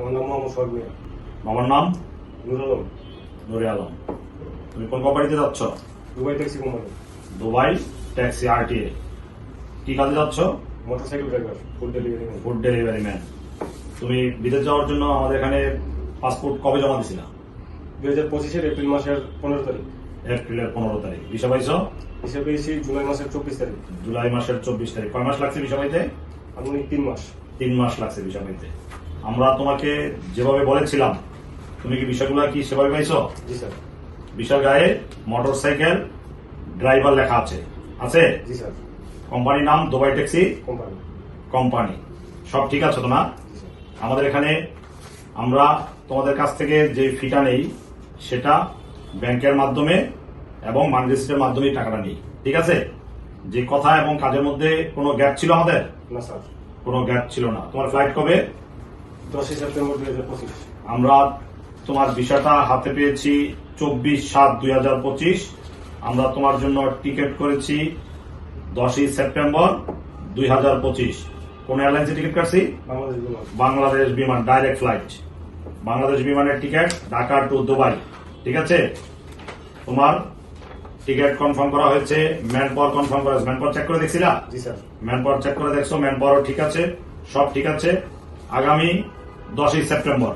আমার নাম মোহাম্মদ সোহাগ মিয়া বাবার নাম? নুর আলম। নুরে আলম। তুমি কোন কোম্পানিতে যাচ্ছ? Dubai taxi company. Dubai taxi RTA. কি কাজে যাচ্ছ? Motorcycle driver food delivery food delivery man. তুমি বিদেশ যাওয়ার জন্য আমাদের এখানে পাসপোর্ট কবে জমা দিছিলা? দুই হাজার পঁচিশের এপ্রিল মাসের পনেরো তারিখ। এপ্রিলের পনেরো তারিখ। ভিসা পাইছো? হিসেবে পেয়েছি জুলাই মাসের চব্বিশ তারিখ। জুলাই মাসের চব্বিশ তারিখ। কয় মাস লাগছে ভিসা পাইতে? আনুমানিক তিন মাস। তিন মাস লাগছে ভিসা পাইতে। আমরা তোমাকে যেভাবে বলেছিলাম তুমি কি বিষয়গুলো কি সেভাবে পাইছো জি স্যার। বিশাল গায়ে মোটর সাইকেল ড্রাইভার লেখা আছে। আছে? জি স্যার। কোম্পানির নাম দুবাই ট্যাক্সি? কোম্পানি। কোম্পানি। সব ঠিক আছে তো না? আমাদের এখানে আমরা তোমাদের কাছ থেকে যে ফিটা নেই সেটা ব্যাংকের মাধ্যমে এবং মানি মাধ্যমে টাকাটা নিই। ঠিক আছে? যে কথা এবং কাজের মধ্যে কোনো গ্যাপ ছিল আমাদের? না স্যার। কোনো গ্যাপ ছিল না। তোমার ফ্লাইট কবে? দশই সেপ্টেম্বর দুই হাজার পঁচিশ আমরা তোমার বিষয়টা হাতে পেয়েছি চব্বিশ সাত দুই হাজার পঁচিশ। আমরা তোমার জন্য টিকিট করেছি দশই সেপ্টেম্বর দুই হাজার পঁচিশ। কোন এয়ারলাইন্সে টিকিট কাটছি? বাংলাদেশ বিমান। ডাইরেক্ট ফ্লাইট বাংলাদেশ বিমানের টিকিট ঢাকা টু দুবাই ঠিক আছে? তোমার টিকিট কনফার্ম করা হয়েছে ম্যান পাওয়ার কনফার্ম করা হয়েছে। ম্যান পাওয়ার চেক করে দেখছিলা? জি স্যার। ম্যান পাওয়ার চেক করে দেখছ ম্যান পাওয়ারও ঠিক আছে সব ঠিক আছে। আগামী দশই সেপ্টেম্বর।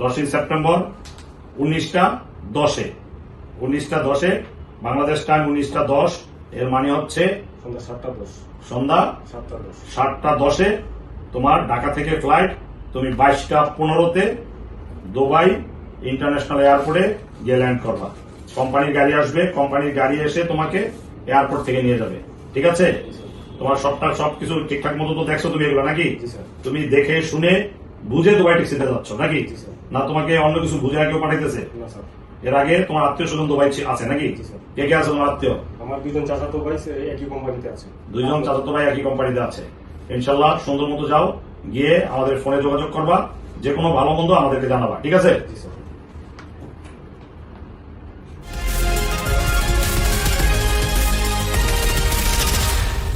দশই সেপ্টেম্বর উনিশটা দশে। উনিশটা দশে বাংলাদেশ টাইম উনিশটা দশ এর মানে হচ্ছে সন্ধ্যা সাতটা দশ। সন্ধ্যা সাতটা দশ। সাতটা দশে তোমার ঢাকা থেকে ফ্লাইট তুমি বাইশটা পনেরোতে দুবাই ইন্টারন্যাশনাল এয়ারপোর্টে গিয়ে ল্যান্ড করবা। কোম্পানির গাড়ি আসবে কোম্পানির গাড়ি এসে তোমাকে এয়ারপোর্ট থেকে নিয়ে যাবে। ঠিক আছে? তোমার সবটা সবকিছু ঠিকঠাক মতো তো দেখছ তুমি এগুলো নাকি? তুমি দেখে শুনে বুঝে দুবাই ট্যাক্সিতে যাচ্ছ নাকি? না তোমাকে অন্য কিছু বুঝে কেউ পাঠাইতেছে? এর আগে তোমার আত্মীয় স্বজন দুবাই আছে নাকি? কে কে আছে তোমার আত্মীয়? আমার দুজন চাচাতো ভাই একই কোম্পানিতে আছে। দুইজন চাচাতো ভাই একই কোম্পানিতে আছে। ইনশাল্লাহ সুন্দর মতো যাও গিয়ে আমাদের ফোনে যোগাযোগ করবা যে কোনো ভালো মন্দ আমাদেরকে জানাবা ঠিক আছে?